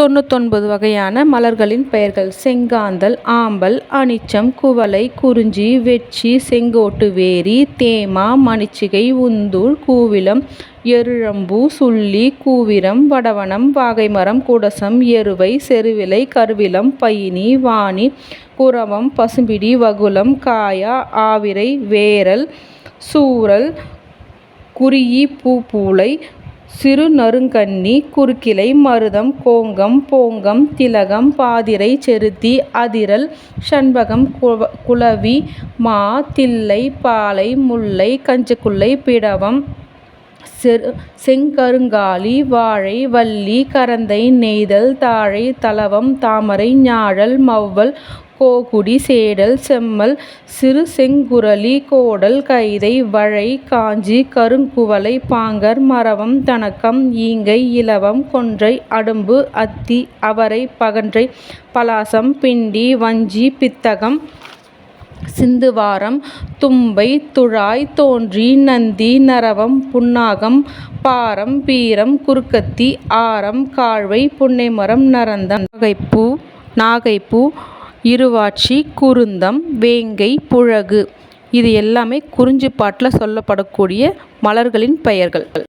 தொண்ணூத்தொன்பது வகையான மலர்களின் பெயர்கள் செங்காந்தல் ஆம்பல் அனிச்சம் குவளை குறிஞ்சி வெட்சி செங்கோட்டு வேரி தேமா மணிச்சிகை உந்தூர் கூவிளம் எருழம்பூ சுள்ளி கூவிரம் வடவனம் வாகைமரம் குடசம் எருவை செருவிலை கருவிளம் பயினி வாணி குரவம் பசும்பிடி வகுளம் காயா ஆவிரை வேரல் சூரல் குறியி பூப்பூளை சிறு நறுங்கண்ணி குறுக்கிளை மருதம் கோங்கம் போங்கம் திலகம் பாதிரை செருத்தி அதிரல் சண்பகம் குளவி மா தில்லை பாலை முல்லை கஞ்சக்குள்ளை பிடவம். செரு செங்கருங்காலி வாழை வள்ளி கரந்தை நெய்தல் தாழை தளவம் தாமரை ஞாழல் மௌவல் கோகுடி சேடல் செம்மல் சிறு செங்குரலி கோடல் கைதை வழை காஞ்சி கருங்குவளை பாங்கர் மரவம் தணக்கம் ஈங்கை இலவம் கொன்றை அடும்பு அத்தி அவரை பகன்றை பலாசம் பிண்டி வஞ்சி பித்தகம் சிந்துவாரம் தும்பை துழாய் தோன்றி நந்தி நரவம் புன்னாகம் பாரம் பீரம் குருக்கத்தி ஆரம் காழ்வை புன்னைமரம் நரந்தம் நாகைப்பூ நாகைப்பூ இருவாட்சி குருந்தம் வேங்கை புழகு. இது எல்லாமே குறிஞ்சிப்பாட்டில் சொல்லப்படக்கூடிய மலர்களின் பெயர்கள்.